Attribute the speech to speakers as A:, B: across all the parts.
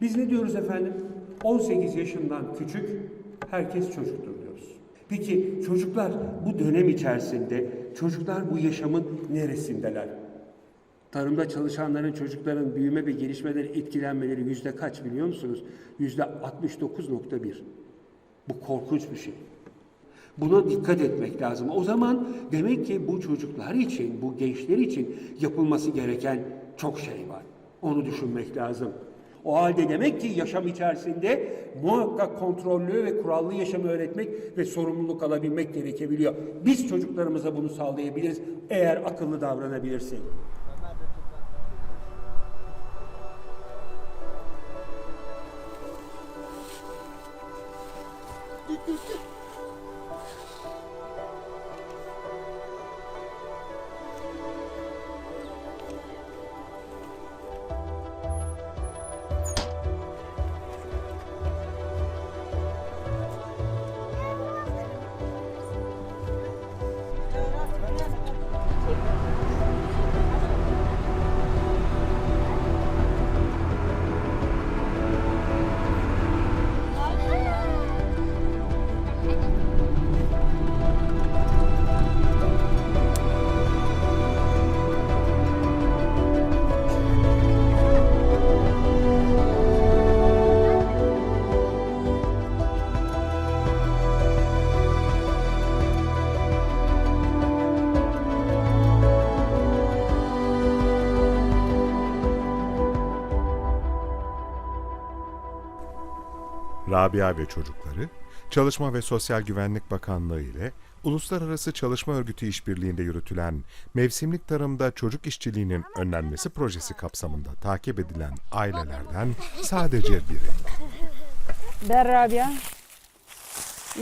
A: Biz ne diyoruz efendim? 18 yaşından küçük herkes çocuktur diyoruz. Peki çocuklar bu dönem içerisinde çocuklar bu yaşamın neresindeler? Tarımda çalışanların çocukların büyüme ve gelişmeleri etkilenmeleri yüzde kaç biliyor musunuz? Yüzde 69.1. Bu korkunç bir şey. Buna dikkat etmek lazım. O zaman demek ki bu çocuklar için, bu gençler için yapılması gereken çok şey var. Onu düşünmek lazım. O halde demek ki yaşam içerisinde muhakkak kontrollü ve kurallı yaşamı öğretmek ve sorumluluk alabilmek gerekebiliyor. Biz çocuklarımıza bunu sağlayabiliriz eğer akıllı davranabilirsek.
B: Rabia ve çocukları, Çalışma ve Sosyal Güvenlik Bakanlığı ile Uluslararası Çalışma Örgütü işbirliğinde yürütülen mevsimlik tarımda çocuk işçiliğinin önlenmesi projesi kapsamında takip edilen ailelerden sadece biri.
C: Ben Rabia.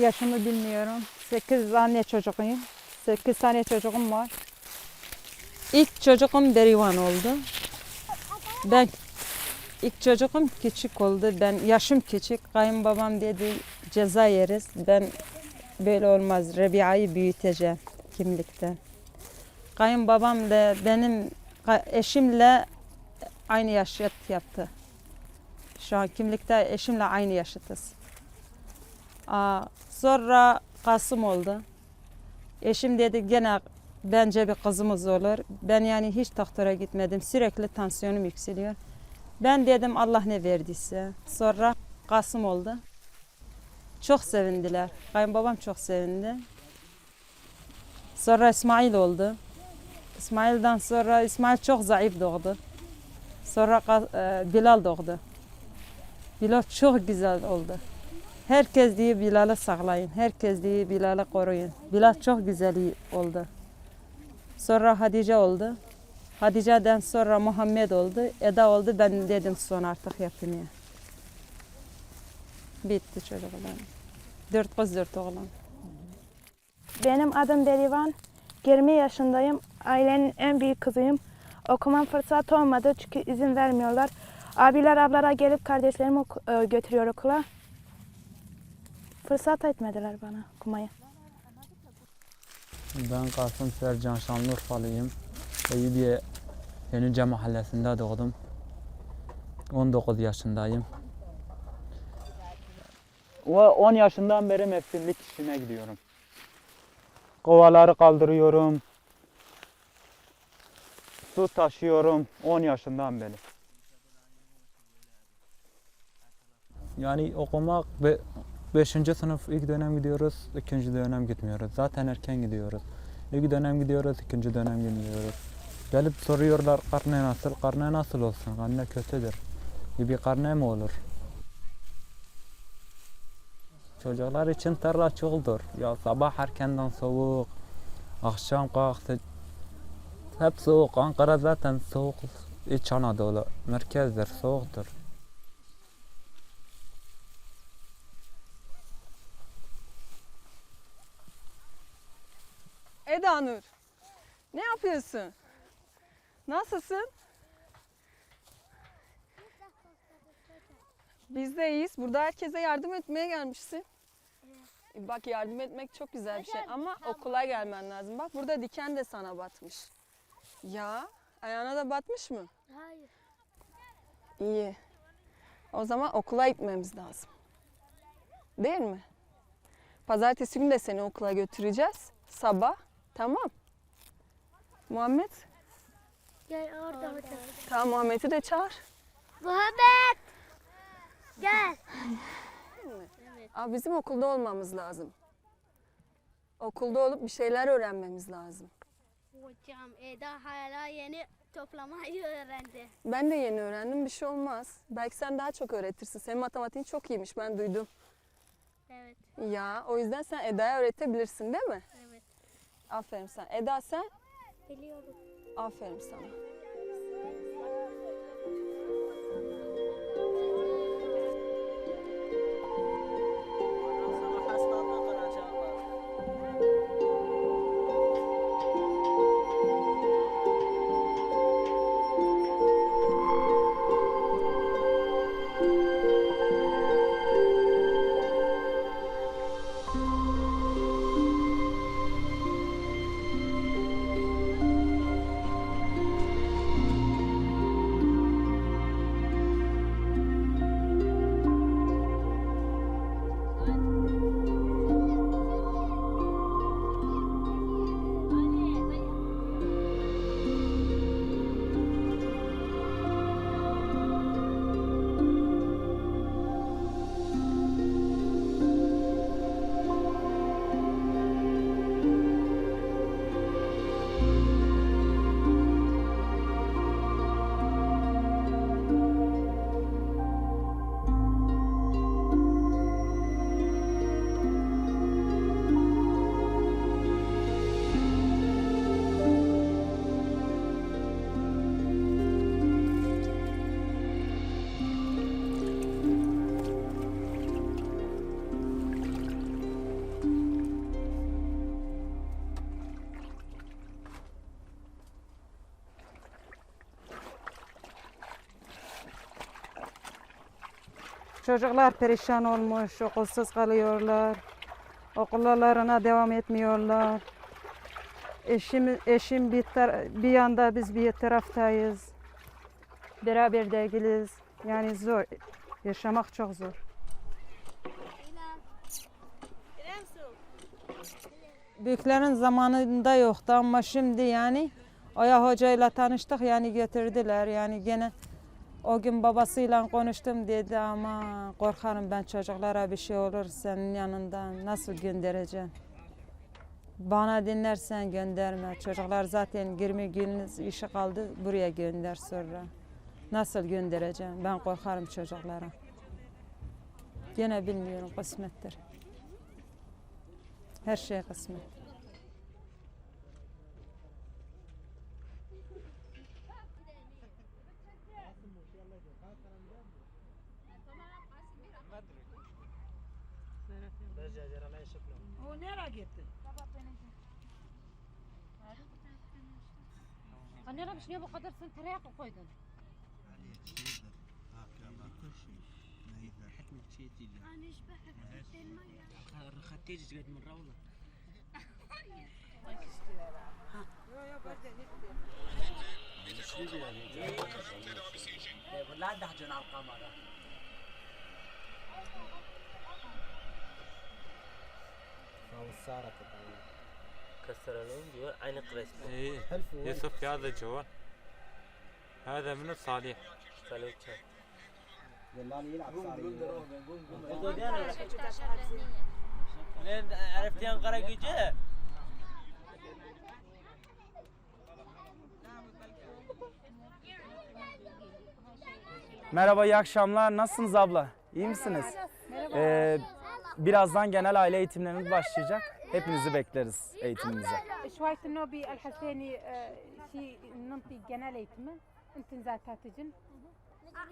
C: Yaşımı bilmiyorum. 8 anne çocuğuyum. 8 tane çocuğum var. İlk çocuğum Berivan oldu. Ben ilk çocuğum küçük oldu. Ben yaşım küçük. Kayınbabam dedi ceza yeriz. Ben böyle olmaz. Rabia'yı büyüteceğim kimlikten. Kayınbabam da benim eşimle aynı yaşıt yaptı. Şu an kimlikte eşimle aynı yaşıtız. Aa, sonra Kasım oldu. Eşim dedi gene bence bir kızımız olur. Ben yani hiç doktora gitmedim. Sürekli tansiyonum yükseliyor. Ben dedim Allah ne verdiyse. Sonra Kasım oldu. Çok sevindiler. Kayınbabam çok sevindi. Sonra İsmail oldu. İsmail'den sonra İsmail çok zayıf doğdu. Sonra e, Bilal doğdu. Bilal çok güzel oldu. Herkes diye Bilal'ı saklayın. Herkes diye Bilal'ı koruyun. Bilal çok güzel oldu. Sonra Hatice oldu. Hatice'den sonra Muhammed oldu. Eda oldu. Ben dedim son artık yapayım ya. Bitti çocuklar. Dört kız dört oğlan.
D: Benim adım Berivan. 20 yaşındayım. Ailenin en büyük kızıyım. Okumam fırsat olmadı çünkü izin vermiyorlar. Abiler ablara gelip kardeşlerimi e, götürüyor okula. Fırsat etmediler bana okumayı.
E: Ben Kasım Sercan Şanlıurfalıyım. Eyüpiye Yenice mahallesinde doğdum. 19 yaşındayım. Ve 10 yaşından beri mevsimlik işine gidiyorum. Kovaları kaldırıyorum. Su taşıyorum 10 yaşından beri. Yani okumak ve 5. sınıf ilk dönem gidiyoruz, ikinci dönem gitmiyoruz. Zaten erken gidiyoruz. İlk dönem gidiyoruz, ikinci dönem gidiyoruz. Gelip soruyorlar karne nasıl? Karne nasıl olsun? Karne kötüdür. İyi bir karne mi olur? Çocuklar için tarla çoktur. Ya sabah erkenden soğuk, akşam kalktı. Hep soğuk. Ankara zaten soğuk. İç Anadolu merkezdir, soğuktur.
F: Eda Nur. Ne yapıyorsun? Nasılsın? Biz de iyiyiz. Burada herkese yardım etmeye gelmişsin. Bak yardım etmek çok güzel bir şey ama okula gelmen lazım. Bak burada diken de sana batmış. Ya ayağına da batmış mı?
D: Hayır.
F: İyi. O zaman okula gitmemiz lazım. Değil mi? Pazartesi günü de seni okula götüreceğiz. Sabah. Tamam. Muhammed.
G: Gel orada orada.
F: Tamam Muhammed'i de çağır.
G: Muhammed! Gel.
F: Aa, bizim okulda olmamız lazım. Okulda olup bir şeyler öğrenmemiz lazım.
G: Hocam Eda hala yeni toplamayı öğrendi.
F: Ben de yeni öğrendim bir şey olmaz. Belki sen daha çok öğretirsin. Senin matematiğin çok iyiymiş ben duydum.
G: Evet,
F: Ya o yüzden sen Eda'ya öğretebilirsin değil mi?
G: evet.
F: Aferin sen. Eda sen?
G: Biliyorum.
F: اَفرم سَما
C: Çocuklar perişan olmuş, okulsuz kalıyorlar. Okullarına devam etmiyorlar. Eşim, eşim bir, bir yanda biz bir taraftayız. Beraber değiliz. Yani zor. Yaşamak çok zor. Büyüklerin zamanında yoktu ama şimdi yani Oya hocayla tanıştık yani getirdiler yani gene o gün babasıyla konuştum dedi ama korkarım ben çocuklara bir şey olur senin yanında nasıl göndereceğim. Bana dinlersen gönderme. Çocuklar zaten 20 gün işi kaldı buraya gönder sonra. Nasıl göndereceğim? Ben korkarım çocuklara. Gene bilmiyorum kısmettir. Her şey kısmet. O nereye gitti?
H: Anne abi niye bu kadar sen tereyağı koydun? حتما تشيتي لا أنا شبعت رخاتيش قد من راوله
I: لا تحجن على القمر
J: كسر لهم ديور عين قريش
E: ايه يوسف في هذا الجوال هذا من الصالح
J: صلوات عرفتي انقره جيجي
K: Merhaba, iyi akşamlar. Nasılsınız abla? İyi misiniz? Ee, birazdan genel aile eğitimlerimiz başlayacak. Hepinizi bekleriz eğitimimize.
H: شوية النوبي الحسيني آه، شي ننطي جنال eğitimi. انتن ذات تجن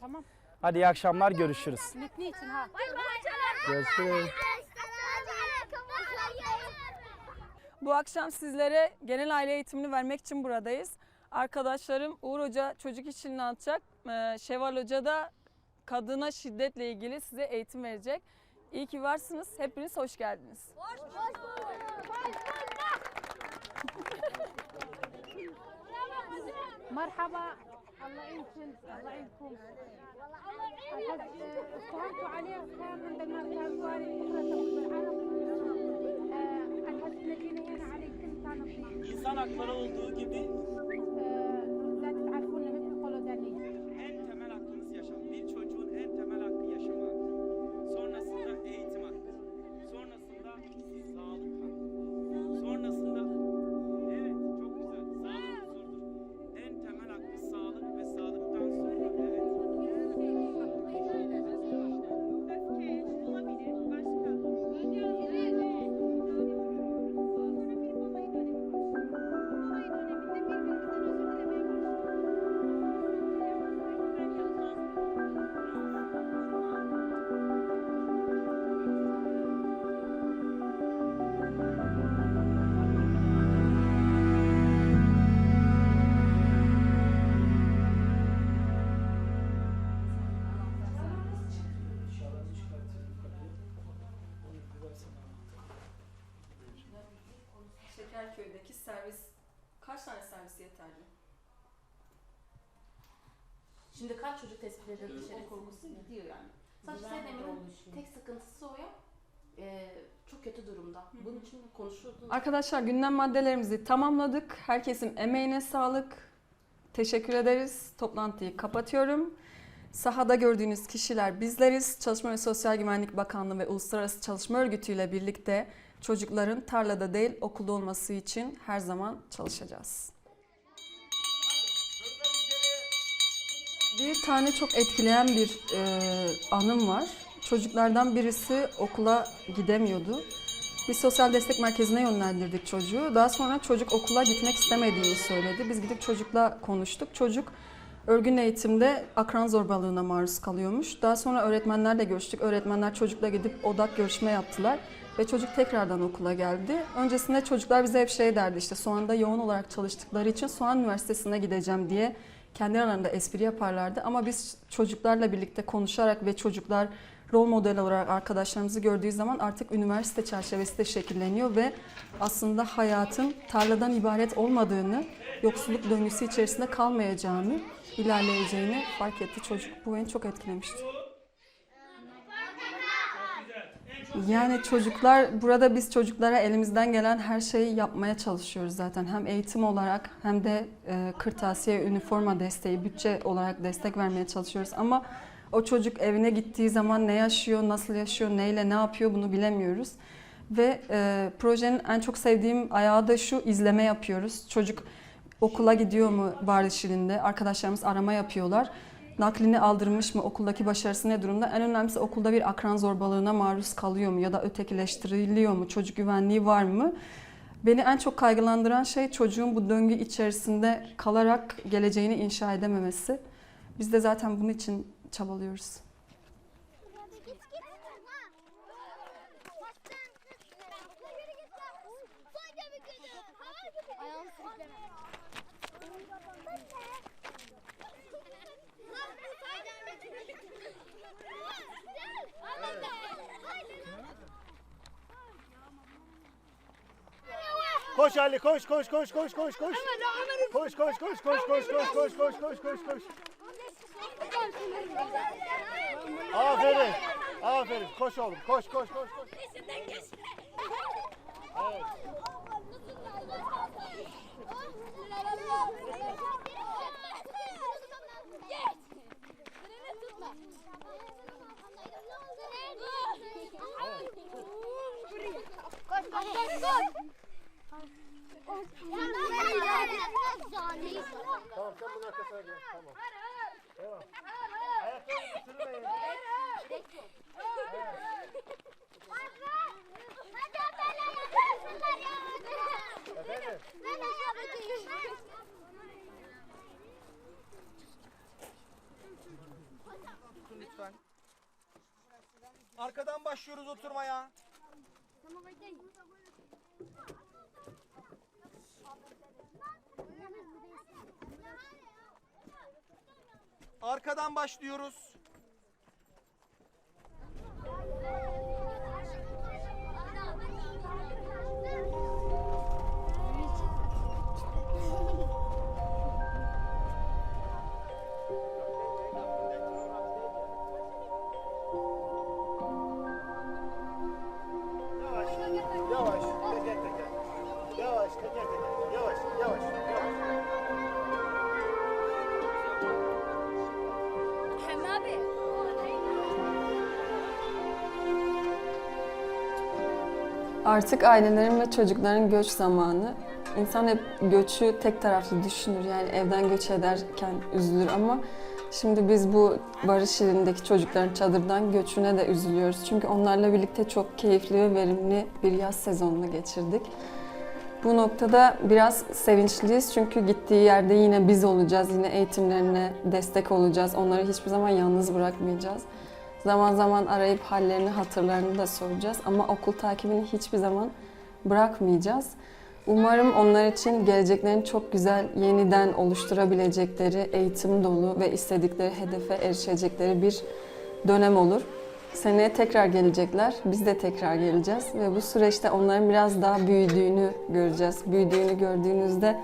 H: تمام
K: Hadi iyi akşamlar, görüşürüz.
H: الاثنين ها
K: Görüşürüz.
F: Bu akşam sizlere genel aile eğitimini vermek için buradayız. Arkadaşlarım Uğur Hoca çocuk işini anlatacak. Ee, Şevval Hoca da kadına şiddetle ilgili size eğitim verecek. İyi ki varsınız. Hepiniz hoş geldiniz.
H: Hoş bulduk. Hoş bulduk. Hoş bulduk. Merhaba. الله يعينكم الله يعينكم استهنتوا عليه كان عندنا الزواري بكره تقوم العالم الحسنة هنا عليكم
J: إnsan hakları olduğu gibi
F: Şekerköy'deki servis kaç tane servis yeterli?
L: Şimdi kaç çocuk tespit edildi dışarı korkusu gidiyor yani. Sadece Sedemir'in tek sıkıntısı o ya. Ee, çok kötü durumda. Bunun için konuşuldu.
F: Arkadaşlar gündem maddelerimizi tamamladık. Herkesin emeğine sağlık. Teşekkür ederiz. Toplantıyı kapatıyorum. Sahada gördüğünüz kişiler bizleriz. Çalışma ve Sosyal Güvenlik Bakanlığı ve Uluslararası Çalışma Örgütü ile birlikte çocukların tarlada değil okulda olması için her zaman çalışacağız. Bir tane çok etkileyen bir e, anım var. Çocuklardan birisi okula gidemiyordu. Biz sosyal destek merkezine yönlendirdik çocuğu. Daha sonra çocuk okula gitmek istemediğini söyledi. Biz gidip çocukla konuştuk. Çocuk örgün eğitimde akran zorbalığına maruz kalıyormuş. Daha sonra öğretmenlerle görüştük. Öğretmenler çocukla gidip odak görüşme yaptılar. Ve çocuk tekrardan okula geldi. Öncesinde çocuklar bize hep şey derdi işte Soğan'da yoğun olarak çalıştıkları için Soğan Üniversitesi'ne gideceğim diye kendi aralarında espri yaparlardı. Ama biz çocuklarla birlikte konuşarak ve çocuklar rol model olarak arkadaşlarımızı gördüğü zaman artık üniversite çerçevesi de şekilleniyor ve aslında hayatın tarladan ibaret olmadığını, yoksulluk döngüsü içerisinde kalmayacağını, ilerleyeceğini fark etti çocuk. Bu beni çok etkilemişti. Yani çocuklar, burada biz çocuklara elimizden gelen her şeyi yapmaya çalışıyoruz zaten. Hem eğitim olarak hem de e, kırtasiye, üniforma desteği, bütçe olarak destek vermeye çalışıyoruz. Ama o çocuk evine gittiği zaman ne yaşıyor, nasıl yaşıyor, neyle ne yapıyor bunu bilemiyoruz. Ve e, projenin en çok sevdiğim ayağı da şu, izleme yapıyoruz. Çocuk okula gidiyor mu bari şirinde, arkadaşlarımız arama yapıyorlar naklini aldırmış mı, okuldaki başarısı ne durumda? En önemlisi okulda bir akran zorbalığına maruz kalıyor mu ya da ötekileştiriliyor mu, çocuk güvenliği var mı? Beni en çok kaygılandıran şey çocuğun bu döngü içerisinde kalarak geleceğini inşa edememesi. Biz de zaten bunun için çabalıyoruz.
G: Ayağını sürükleme.
M: Koş Ali koş koş koş koş koş koş. Koş koş koş koş koş koş koş koş koş koş koş. Aferin. Aferin. Koş oğlum. Koş koş koş koş.
G: Koş koş koş koş.
M: Tamam sen bunun arkasına gel. Tamam. Devam. Ayaklarını sürmeyin. Efendim.
K: Lütfen. Arkadan başlıyoruz oturmaya. Arkadan başlıyoruz.
F: Artık ailelerin ve çocukların göç zamanı. İnsan hep göçü tek taraflı düşünür. Yani evden göç ederken üzülür ama şimdi biz bu barış yerindeki çocukların çadırdan göçüne de üzülüyoruz. Çünkü onlarla birlikte çok keyifli ve verimli bir yaz sezonunu geçirdik. Bu noktada biraz sevinçliyiz çünkü gittiği yerde yine biz olacağız, yine eğitimlerine destek olacağız. Onları hiçbir zaman yalnız bırakmayacağız. Zaman zaman arayıp hallerini, hatırlarını da soracağız ama okul takibini hiçbir zaman bırakmayacağız. Umarım onlar için geleceklerini çok güzel yeniden oluşturabilecekleri, eğitim dolu ve istedikleri hedefe erişecekleri bir dönem olur. Seneye tekrar gelecekler, biz de tekrar geleceğiz ve bu süreçte onların biraz daha büyüdüğünü göreceğiz. Büyüdüğünü gördüğünüzde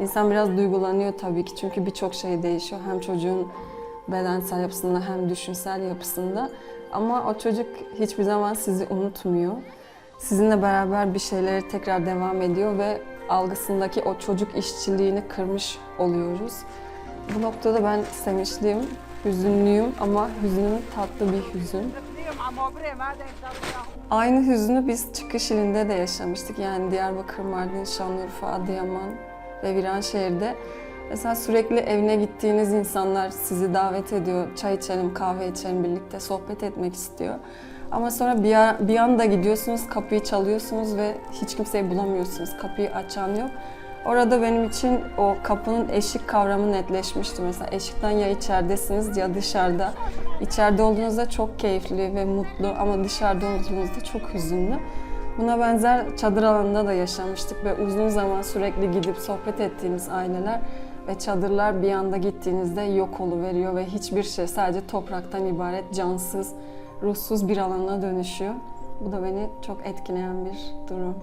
F: insan biraz duygulanıyor tabii ki çünkü birçok şey değişiyor. Hem çocuğun bedensel yapısında hem düşünsel yapısında. Ama o çocuk hiçbir zaman sizi unutmuyor. Sizinle beraber bir şeyleri tekrar devam ediyor ve algısındaki o çocuk işçiliğini kırmış oluyoruz. Bu noktada ben sevinçliyim, hüzünlüyüm ama hüzünüm tatlı bir hüzün. Aynı hüznü biz çıkış ilinde de yaşamıştık. Yani Diyarbakır, Mardin, Şanlıurfa, Adıyaman ve Viranşehir'de. Mesela sürekli evine gittiğiniz insanlar sizi davet ediyor. Çay içelim, kahve içelim birlikte, sohbet etmek istiyor. Ama sonra bir, bir anda gidiyorsunuz, kapıyı çalıyorsunuz ve hiç kimseyi bulamıyorsunuz. Kapıyı açan yok. Orada benim için o kapının eşik kavramı netleşmişti. Mesela eşikten ya içeridesiniz ya dışarıda. İçeride olduğunuzda çok keyifli ve mutlu ama dışarıda olduğunuzda çok hüzünlü. Buna benzer çadır alanında da yaşamıştık ve uzun zaman sürekli gidip sohbet ettiğiniz aileler ve çadırlar bir anda gittiğinizde yok veriyor ve hiçbir şey sadece topraktan ibaret cansız, ruhsuz bir alana dönüşüyor. Bu da beni çok etkileyen bir durum.